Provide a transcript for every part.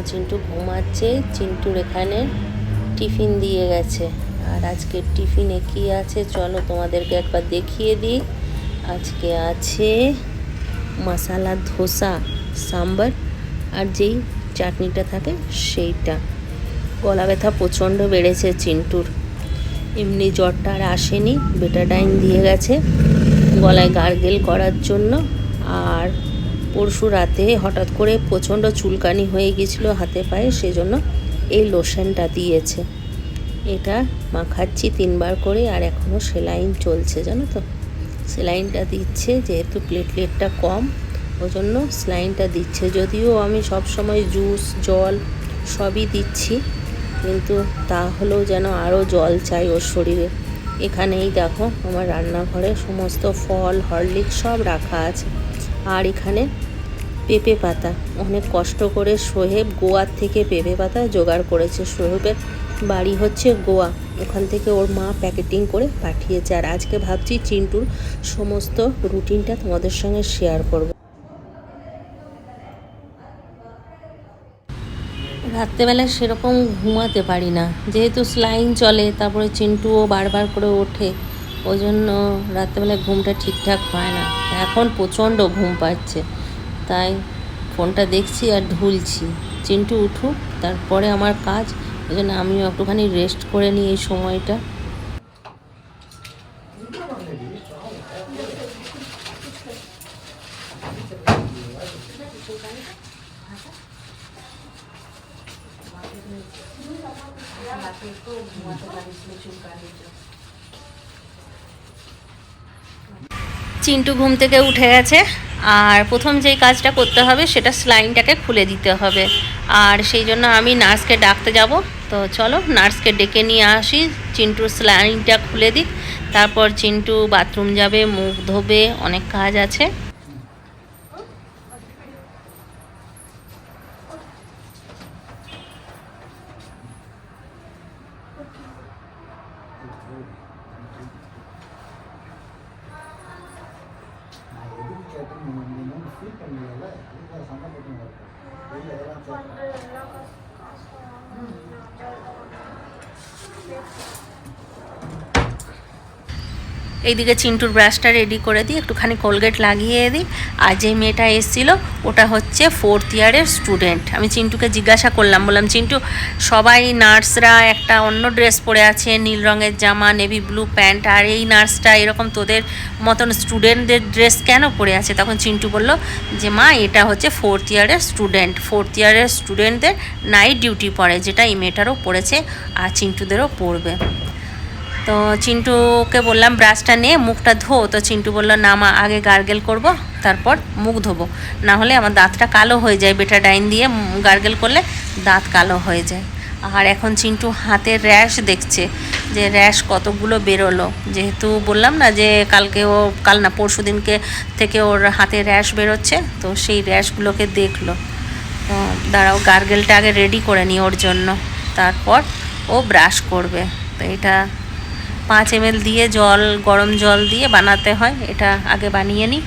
আমার চিন্টু ঘুমাচ্ছে চিন্টুর এখানে টিফিন দিয়ে গেছে আর আজকে টিফিনে কি আছে চলো তোমাদেরকে একবার দেখিয়ে দিই আজকে আছে মশালা ধোসা সাম্বার আর যেই চাটনিটা থাকে সেইটা গলা ব্যথা প্রচণ্ড বেড়েছে চিন্টুর এমনি জ্বরটা আর আসেনি বেটাডাইন দিয়ে গেছে গলায় গার্গেল করার জন্য আর পরশু রাতে হঠাৎ করে প্রচণ্ড চুলকানি হয়ে গেছিলো হাতে পায়ে সেজন্য এই লোশনটা দিয়েছে এটা মাখাচ্ছি তিনবার করে আর এখনও সেলাইন চলছে জানো তো সেলাইনটা দিচ্ছে যেহেতু প্লেটলেটটা কম ওই জন্য স্লাইনটা দিচ্ছে যদিও আমি সব সময় জুস জল সবই দিচ্ছি কিন্তু তাহলেও যেন আরও জল চাই ওর শরীরে এখানেই দেখো আমার রান্নাঘরে সমস্ত ফল হরলিক সব রাখা আছে আর এখানে পেঁপে পাতা অনেক কষ্ট করে সোহেব গোয়ার থেকে পেঁপে পাতা জোগাড় করেছে সোহেবের বাড়ি হচ্ছে গোয়া ওখান থেকে ওর মা প্যাকেটিং করে পাঠিয়েছে আর আজকে ভাবছি চিন্টুর সমস্ত রুটিনটা তোমাদের সঙ্গে শেয়ার করব রাত্রেবেলা সেরকম ঘুমাতে পারি না যেহেতু স্লাইন চলে তারপরে চিন্টুও বারবার করে ওঠে ওই জন্য রাত্রেবেলায় ঘুমটা ঠিকঠাক হয় না এখন প্রচণ্ড ঘুম পাচ্ছে তাই ফোনটা দেখছি আর ঢুলছি চিন্টু উঠুক তারপরে আমার কাজ ওই জন্য আমিও একটুখানি রেস্ট করে নিই এই সময়টা চিন্টু ঘুম থেকে উঠে গেছে আর প্রথম যেই কাজটা করতে হবে সেটা স্লাইনটাকে খুলে দিতে হবে আর সেই জন্য আমি নার্সকে ডাকতে যাব তো চলো নার্সকে ডেকে নিয়ে আসি চিন্টুর স্লাইনটা খুলে দিক তারপর চিন্টু বাথরুম যাবে মুখ ধোবে অনেক কাজ আছে போட்டு நீங்கள் ஃபீல் பண்ணீங்கல்ல அதுக்கு சண்டை போட்டு இருக்கும் அதெல்லாம் এইদিকে চিন্টুর ব্রাশটা রেডি করে দিই একটুখানি কোলগেট লাগিয়ে দিই আর যে মেয়েটা এসেছিলো ওটা হচ্ছে ফোর্থ ইয়ারের স্টুডেন্ট আমি চিন্টুকে জিজ্ঞাসা করলাম বললাম চিন্টু সবাই নার্সরা একটা অন্য ড্রেস পরে আছে নীল রঙের জামা নেভি ব্লু প্যান্ট আর এই নার্সটা এরকম তোদের মতন স্টুডেন্টদের ড্রেস কেন পরে আছে তখন চিন্টু বলল যে মা এটা হচ্ছে ফোর্থ ইয়ারের স্টুডেন্ট ফোর্থ ইয়ারের স্টুডেন্টদের নাইট ডিউটি পড়ে যেটা এই মেয়েটারও পড়েছে আর চিন্টুদেরও পড়বে তো চিন্টুকে বললাম ব্রাশটা নিয়ে মুখটা ধো তো চিন্টু বললো না মা আগে গার্গেল করব তারপর মুখ ধোবো না হলে আমার দাঁতটা কালো হয়ে যায় বেটা ডাইন দিয়ে গার্গেল করলে দাঁত কালো হয়ে যায় আর এখন চিন্টু হাতে র্যাশ দেখছে যে র্যাশ কতগুলো বেরোলো যেহেতু বললাম না যে কালকে ও কাল না পরশু দিনকে থেকে ওর হাতে র্যাশ বেরোচ্ছে তো সেই র্যাশগুলোকে দেখলো দাঁড়াও গার্গেলটা আগে রেডি করে নি ওর জন্য তারপর ও ব্রাশ করবে তো এটা পাঁচ এম দিয়ে জল গরম জল দিয়ে বানাতে হয় এটা আগে বানিয়ে নিই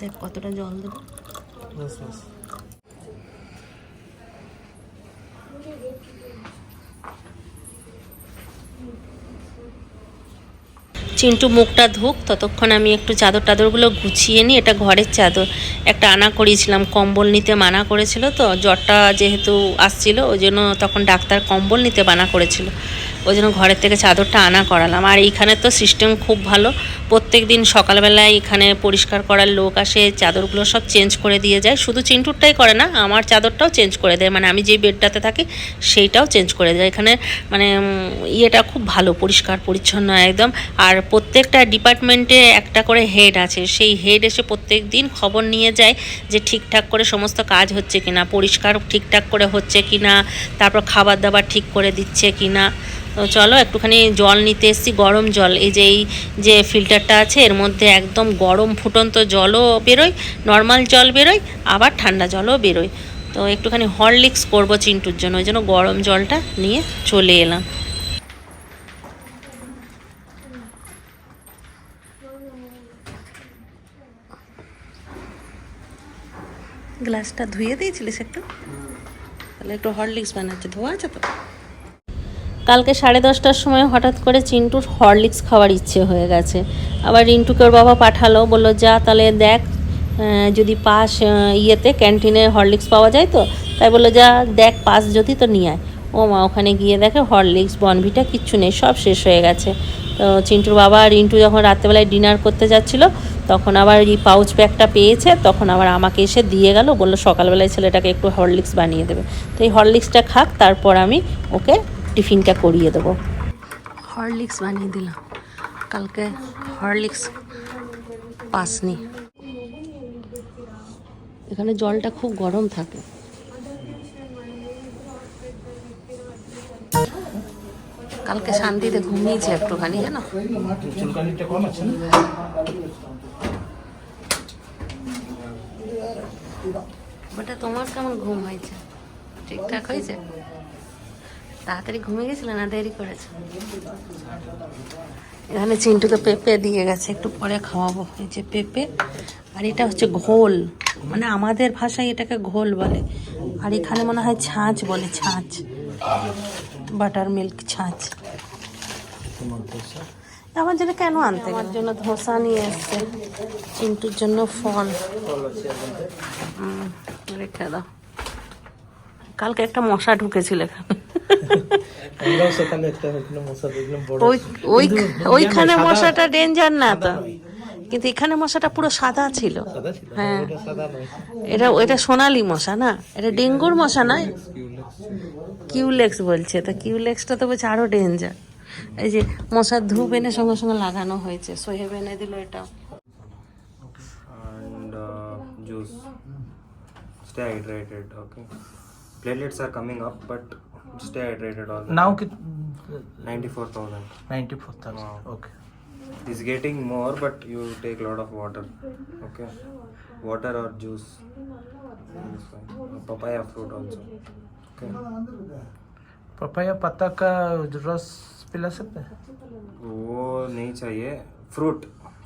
দেখ কতটা জল দেবো চিন্টু মুখটা ধুক ততক্ষণ আমি একটু চাদর টাদরগুলো গুছিয়ে নিই এটা ঘরের চাদর একটা আনা করিয়েছিলাম কম্বল নিতে মানা করেছিল তো জ্বরটা যেহেতু আসছিল ওই জন্য তখন ডাক্তার কম্বল নিতে মানা করেছিল ওই জন্য ঘরের থেকে চাদরটা আনা করালাম আর এইখানে তো সিস্টেম খুব ভালো প্রত্যেক দিন সকালবেলায় এখানে পরিষ্কার করার লোক আসে চাদরগুলো সব চেঞ্জ করে দিয়ে যায় শুধু চিন্টুরটাই করে না আমার চাদরটাও চেঞ্জ করে দেয় মানে আমি যে বেডটাতে থাকি সেইটাও চেঞ্জ করে দেয় এখানে মানে ইয়েটা খুব ভালো পরিষ্কার পরিচ্ছন্ন একদম আর প্রত্যেকটা ডিপার্টমেন্টে একটা করে হেড আছে সেই হেড এসে প্রত্যেক দিন খবর নিয়ে যায় যে ঠিকঠাক করে সমস্ত কাজ হচ্ছে কিনা পরিষ্কার ঠিকঠাক করে হচ্ছে কিনা তারপর খাবার দাবার ঠিক করে দিচ্ছে কিনা তো চলো একটুখানি জল নিতে এসছি গরম জল এই যে এই যে ফিল্টারটা আছে এর মধ্যে একদম গরম ফুটন্ত জলও বেরোয় নর্মাল জল বেরোয় আবার ঠান্ডা জলও বেরোয় তো একটুখানি হরলিক্স করবো চিন্টুর জন্য ওই জন্য গরম জলটা নিয়ে চলে এলাম গ্লাসটা ধুয়ে দিয়েছিলিস একটু তাহলে একটু হরলিক্স বানাচ্ছে ধোয়া আছে তো কালকে সাড়ে দশটার সময় হঠাৎ করে চিন্টুর হরলিক্স খাওয়ার ইচ্ছে হয়ে গেছে আবার রিন্টুকে ওর বাবা পাঠালো বললো যা তাহলে দেখ যদি পাস ইয়েতে ক্যান্টিনে হরলিক্স পাওয়া যায় তো তাই বললো যা দেখ পাস যদি তো নিয়ে আয় ও মা ওখানে গিয়ে দেখে হরলিক্স বনভিটা কিচ্ছু নেই সব শেষ হয়ে গেছে তো চিন্টুর বাবা আর রিন্টু যখন রাত্রেবেলায় ডিনার করতে যাচ্ছিল তখন আবার এই পাউচ ব্যাগটা পেয়েছে তখন আবার আমাকে এসে দিয়ে গেল বললো সকালবেলায় ছেলেটাকে একটু হরলিক্স বানিয়ে দেবে তো এই হরলিক্সটা খাক তারপর আমি ওকে টিফিনটা করিয়ে দেবো হরলিক্স বানিয়ে দিলাম কালকে হরলিক্স পাসনি এখানে জলটা খুব গরম থাকে কালকে শান্তিতে ঘুমিয়েছে একটুখানি জানো বেটা তোমার কেমন ঘুম হয়েছে ঠিকঠাক হয়েছে তাড়াতাড়ি ঘুমিয়ে গেছিল না দেরি করেছে এখানে চিন্টুকে পেঁপে দিয়ে গেছে একটু পরে খাওয়াবো এই যে পেঁপে আর এটা হচ্ছে ঘোল মানে আমাদের ভাষায় এটাকে ঘোল বলে আর এখানে মনে হয় ছাঁচ বলে ছাঁচ বাটার মিল্ক ছাঁচ আমার জন্য কেন আনতে আমার জন্য ধোসা নিয়ে এসছে চিন্টুর জন্য ফল রেখে দাও কালকে একটা মশা ঢুকেছিল এখানে ওইখানে মশাটা ডেঞ্জার না তো কিন্তু এখানে মশাটা পুরো সাদা ছিল হ্যাঁ, হ্যাঁ এটা এটা সোনালি মশা না এটা ডেঙ্গুর মশা নয় কিউলেক্স বলছে তা কিউলেক্সটা তো বলছে আরও ডেঞ্জার এই যে মশার ধূপ এনে সঙ্গে সঙ্গে লাগানো হয়েছে সোহেব এনে দিল এটা uh, Stay hydrated, okay? Platelets are coming up, but stay hydrated all the Now, time. kit- 94,000. 94,000. Wow. Okay. It's getting more, but you take a lot of water. Okay. Water or juice. Papaya fruit also. Okay. papaya पत्ता का रस पिला सकते हैं वो नहीं चाहिए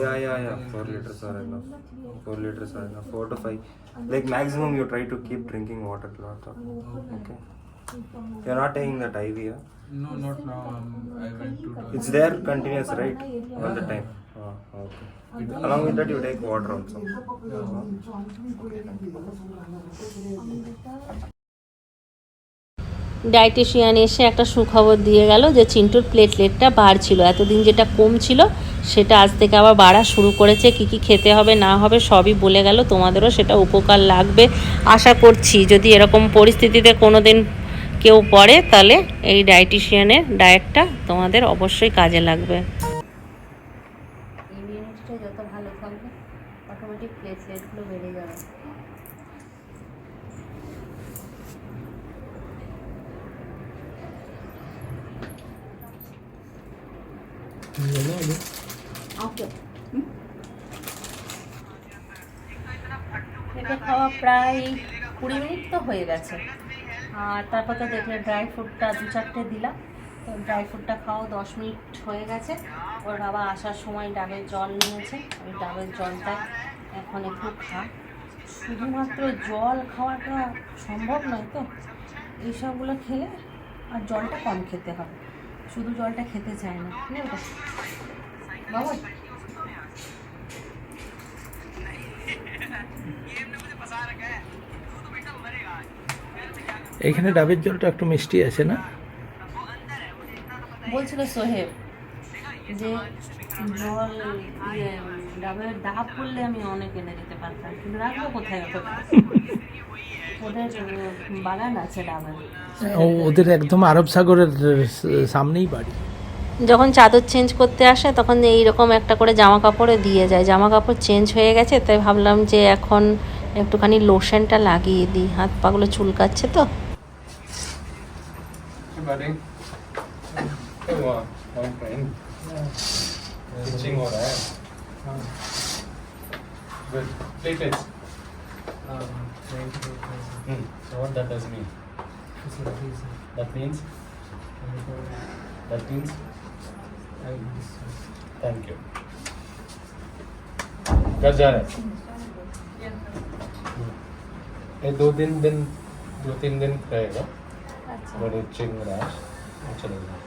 yeah yeah yeah four litres are enough four litres are enough four two five like maximum you try to keep drinking water lot okay you are not taking that IV yeah no not now I went to it's there continuous right all the time okay along with that you take water also dietician এসে একটা সুখবর দিয়ে গেল যে চিন্টুর প্লেটলেটটা বাড়ছিল এতদিন যেটা কম ছিল সেটা আজ থেকে আবার বাড়া শুরু করেছে কি কি খেতে হবে না হবে সবই বলে গেল তোমাদেরও সেটা উপকার লাগবে আশা করছি যদি এরকম পরিস্থিতিতে কোনো দিন কেউ পড়ে তাহলে এই ডায়েটিশিয়ানের ডায়েটটা তোমাদের অবশ্যই কাজে লাগবে যত ভালো থাকবে অটোমেটিক প্লেটলেটগুলো বেড়ে যাবে Ne oldu? Altı. এটা খাওয়া প্রায় কুড়ি মিনিট তো হয়ে গেছে আর তারপর তো দেখলে ড্রাই ফ্রুটটা দু চারটে দিলাম তো ড্রাই ফ্রুটটা খাওয়া দশ মিনিট হয়ে গেছে ওর বাবা আসার সময় ডাবের জল নিয়েছে ওই ডাবের জলটা এখন একটু খা শুধুমাত্র জল খাওয়াটা সম্ভব নয় তো এইসবগুলো খেলে আর জলটা কম খেতে হবে শুধু জলটা খেতে চায় না বাবা এখানে ডাবের জলটা একটু মিষ্টি আছে না বলছিল সোহেব যে জল ডাবের ডাব করলে আমি অনেক এনে দিতে পারতাম কিন্তু রাখবো কোথায় ওদের একদম আরব সাগরের সামনেই বাড়ি যখন চাদর চেঞ্জ করতে আসে তখন এইরকম একটা করে জামা কাপড়ে দিয়ে যায় জামা কাপড় চেঞ্জ হয়ে গেছে তাই ভাবলাম যে এখন একটুখানি লোশনটা লাগিয়ে দিই হাত পাগুলো চুলকাচ্ছে তো Good. Play, play. Um, thank you. Mm. So what that does mean? That means. That means. Thank you. घर जा रहे हैं? ये दो दिन दिन दो तीन दिन रहेगा बड़े चिंग राज चले जाए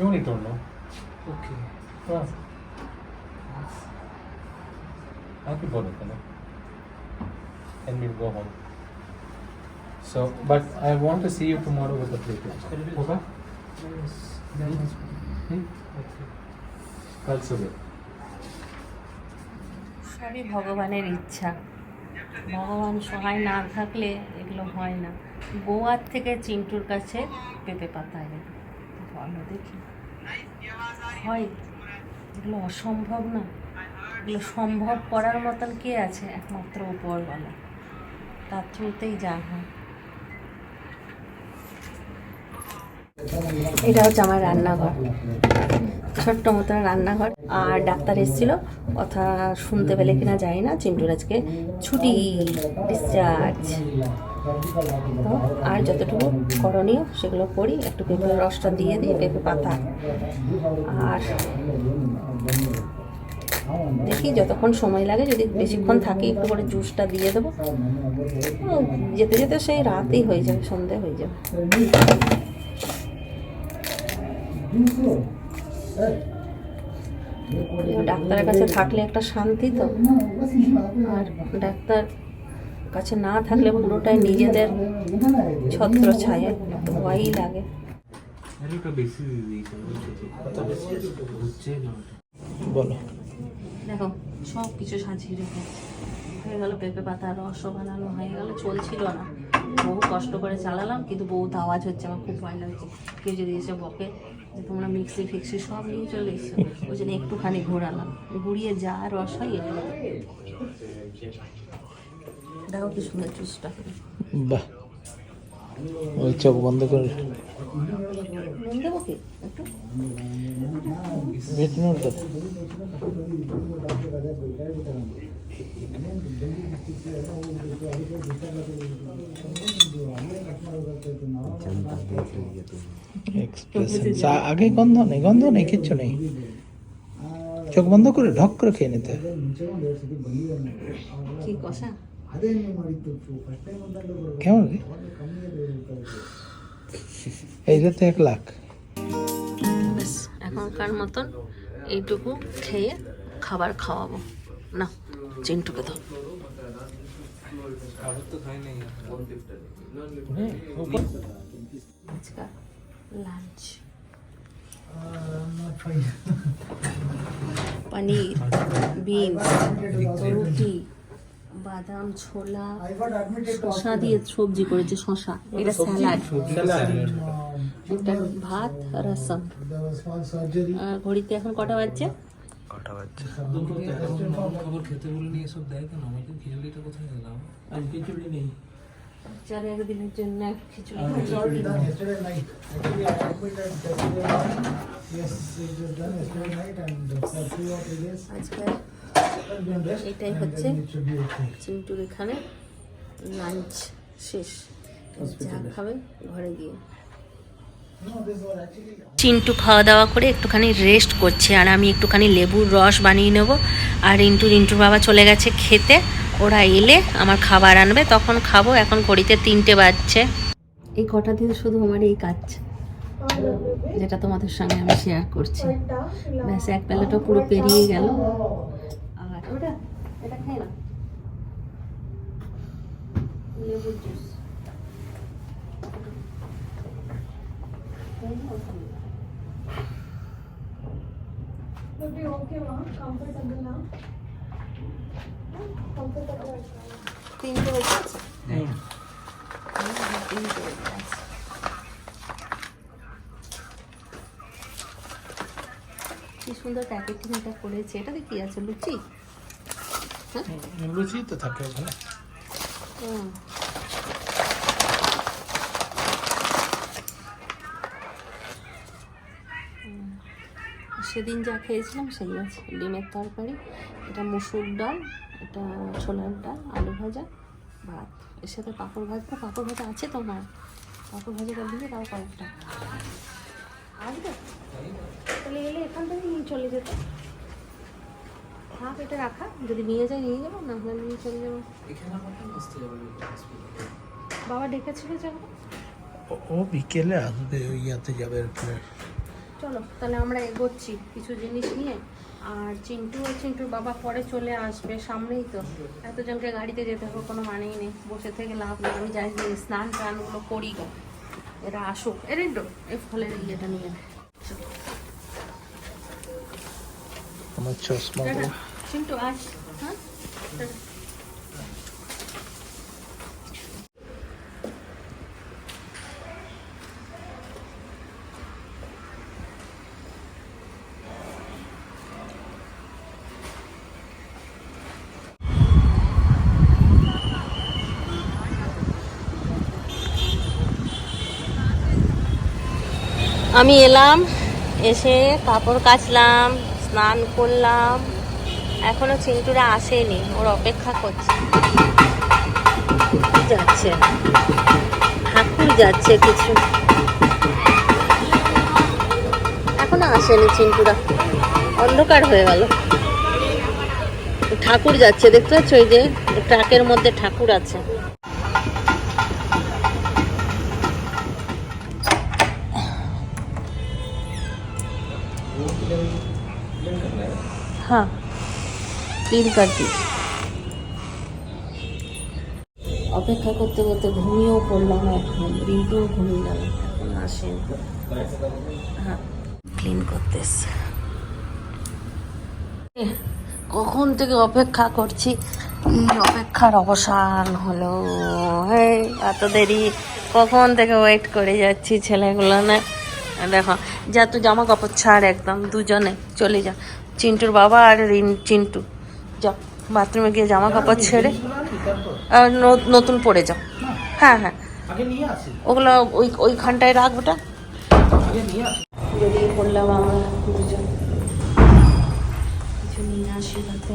you need to know okay আমাকে বলো কেন and we'll go home. So, but I want to see you tomorrow with the play test. Okay? Yes. Hmm? কাল সুবে সবই ভগবানের ইচ্ছা ভগবান সহায় না থাকলে এগুলো হয় না গোয়ার থেকে চিন্টুর কাছে পেঁপে পাতা এনে ভালো দেখি হয় এগুলো অসম্ভব না এগুলো মানে সম্ভব করার মতন কে আছে একমাত্র উপরওয়ালা তার থ্রুতেই যা হয় এটা হচ্ছে আমার রান্নাঘর ছোট্ট মতন রান্নাঘর আর ডাক্তার এসেছিল কথা শুনতে পেলে কিনা যায় না চিন্টুর আজকে ছুটি ডিসচার্জ তো আর যতটুকু করণীয় সেগুলো করি একটু পেঁপে রসটা দিয়ে দিই পেঁপে পাতা আর রাখি যতক্ষণ সময় লাগে যদি বেশিক্ষণ থাকি একটু করে জুসটা দিয়ে দেবো যেতে যেতে সেই রাতেই হয়ে যাবে সন্ধে হয়ে যাবে ডাক্তারের কাছে থাকলে একটা শান্তি তো আর ডাক্তার কাছে না থাকলে পুরোটাই নিজেদের ছত্র ছায়া ভয়ই লাগে বলো দেখো সব কিছু সাজিয়ে রেখেছি হয়ে গেল পেঁপে পাতা রসও বানানো হয়ে গেল চলছিল না বহু কষ্ট করে চালালাম কিন্তু বহুত আওয়াজ হচ্ছে আমার খুব ভয় লাগছে কেউ যদি এসে বকে যে তোমরা মিক্সি ফিক্সি সব নিয়ে চলে এসছো ওই জন্য একটুখানি ঘোরালাম ঘুরিয়ে যা রস হয় এগুলো দেখো কি সুন্দর চুষটা বাহ ওই চোখ বন্ধ করে আগে গন্ধ নেই গন্ধ নেই কিচ্ছু নেই চোখ বন্ধ করে ঢক করে খেয়ে নিতে হবে কি কষা ಅದೇ ನೀವು ಮಾಡಿದ್ದು ಫಸ್ಟ್ ಟೈಮ್ ಅಂದಾಗಲೂ কেমন রে ಕಮ್ಮಿ ಇರ್ತದೆ এইটা তো এক লাখ ব্যাস এখনকার মতন এইটুকু খেয়ে খাবার খাওয়াবো না চিন্টুকে দাও আজকাল লাঞ্চ পনির বিনস রুটি বাদাম ছোলা শসা দিয়ে সবজি করেছে শসা এটা স্যালাড ভাত রসম আর ঘড়িতে এখন কটা বাজছে কটা বাজছে জন্য খিচুড়ি আজকে এটাই হচ্ছে চিন্টুর এখানে লাঞ্চ শেষ যা খাবে ঘরে গিয়ে চিন্টু খাওয়া দাওয়া করে একটুখানি রেস্ট করছে আর আমি একটুখানি লেবুর রস বানিয়ে নেব আর ইন্টু রিন্টুর বাবা চলে গেছে খেতে ওরা এলে আমার খাবার আনবে তখন খাবো এখন ঘড়িতে তিনটে বাজছে এই কটা দিন শুধু আমার এই কাজ যেটা তোমাদের সঙ্গে আমি শেয়ার করছি ব্যাস এক বেলাটা পুরো পেরিয়ে গেল ওটা এটা খেয়ে না লেবুর জুস Would be okay, তিনটে তিনটে হ্যাঁ। কি সুন্দর প্যাকেটিং এটা করেছে এটাতে কি আছে লুচি লুচি তো থাকে সেদিন যা খেয়েছিলাম সেই আছে ডিমের তরকারি এটা মুসুর ডাল এটা ছোলার ডাল আলু ভাজা ভাত এর সাথে পাঁপড় ভাজা পাঁপড় ভাজা আছে তোমার পাঁপড় ভাজাটা দিলে তাও কয়েকটা আসবে চলে গেলে এখান থেকে চলে যেতে থাক হ্যাঁ, এটা রাখা যদি নিয়ে যাই নিয়ে যাবো না হলে নিয়ে চলে যাবো বাবা ডেকেছিল যাবো ও বিকেলে আসবে ওই ইয়াতে যাবে চলো তাহলে আমরা এগোচ্ছি কিছু জিনিস নিয়ে আর চিন্টু আর চিন্টুর বাবা পরে চলে আসবে সামনেই তো এতজনকে গাড়িতে যেতে হবে কোনো মানেই নেই বসে থেকে লাভ নেই আমি যাই স্নান টানগুলো করি গো এরা আসুক এর এই ফলের ইয়েটা নিয়ে আমার চশমা আমি এলাম এসে কাপড় কাচলাম স্নান করলাম এখনো চিন্টুরা আসেনি ওর অপেক্ষা করছে যাচ্ছে ঠাকুর যাচ্ছে কিছু এখনো আসেনি চিন্টুরা অন্ধকার হয়ে গেল ঠাকুর যাচ্ছে দেখতে পাচ্ছ ওই যে ট্রাকের মধ্যে ঠাকুর আছে হ্যাঁ তিন কাটি অপেক্ষা করতে করতে ঘুমিয়েও পড়লাম এখন রিন্টুও ঘুমিয়ে এখন আসেন হ্যাঁ ক্লিন করতেছে কখন থেকে অপেক্ষা করছি অপেক্ষার অবসান হলো এত দেরি কখন থেকে ওয়েট করে যাচ্ছি ছেলেগুলো না দেখো যা তো জামা কাপড় ছাড় একদম দুজনে চলে যা চিন্টুর বাবা আর রিন চিন্টু যাও বাথরুমে গিয়ে জামা কাপড় ছেড়ে আর নতুন পরে যাও হ্যাঁ হ্যাঁ ওগুলো ওই ওইখানটায় রাখবোটা বেরিয়ে পড়লাম আমরা দুজন কিছু নিয়ে আসি রাতে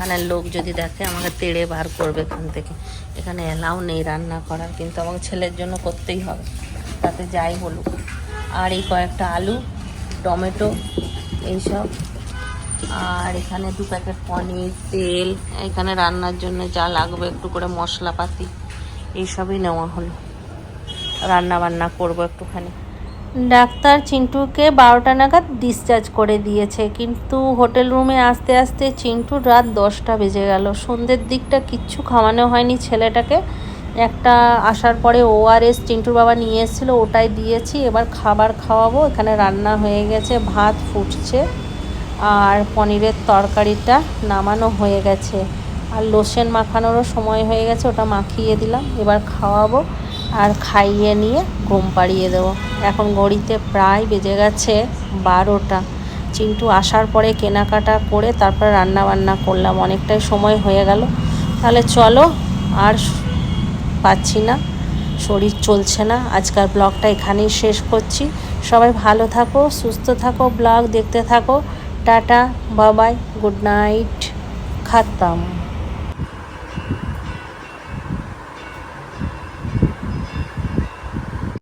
এখানের লোক যদি দেখে আমাকে তেড়ে বার করবে এখান থেকে এখানে এলাও নেই রান্না করার কিন্তু আমার ছেলের জন্য করতেই হবে তাতে যাই বলুক আর এই কয়েকটা আলু টমেটো এইসব আর এখানে দু প্যাকেট পনির তেল এখানে রান্নার জন্য যা লাগবে একটু করে মশলাপাতি এইসবই নেওয়া হলো রান্না বান্না করবো একটুখানি ডাক্তার চিন্টুকে বারোটা নাগাদ ডিসচার্জ করে দিয়েছে কিন্তু হোটেল রুমে আসতে আসতে চিন্টু রাত দশটা বেজে গেল সন্ধ্যের দিকটা কিচ্ছু খাওয়ানো হয়নি ছেলেটাকে একটা আসার পরে ওআরএস চিন্টুর বাবা নিয়ে এসেছিলো ওটাই দিয়েছি এবার খাবার খাওয়াবো এখানে রান্না হয়ে গেছে ভাত ফুটছে আর পনিরের তরকারিটা নামানো হয়ে গেছে আর লোশন মাখানোরও সময় হয়ে গেছে ওটা মাখিয়ে দিলাম এবার খাওয়াবো আর খাইয়ে নিয়ে ঘুম পাড়িয়ে দেবো এখন ঘড়িতে প্রায় বেজে গেছে বারোটা চিন্তু আসার পরে কেনাকাটা করে তারপর রান্না বান্না করলাম অনেকটাই সময় হয়ে গেল তাহলে চলো আর পাচ্ছি না শরীর চলছে না আজকাল ব্লগটা এখানেই শেষ করছি সবাই ভালো থাকো সুস্থ থাকো ব্লগ দেখতে থাকো টাটা বাবাই গুড নাইট খাতাম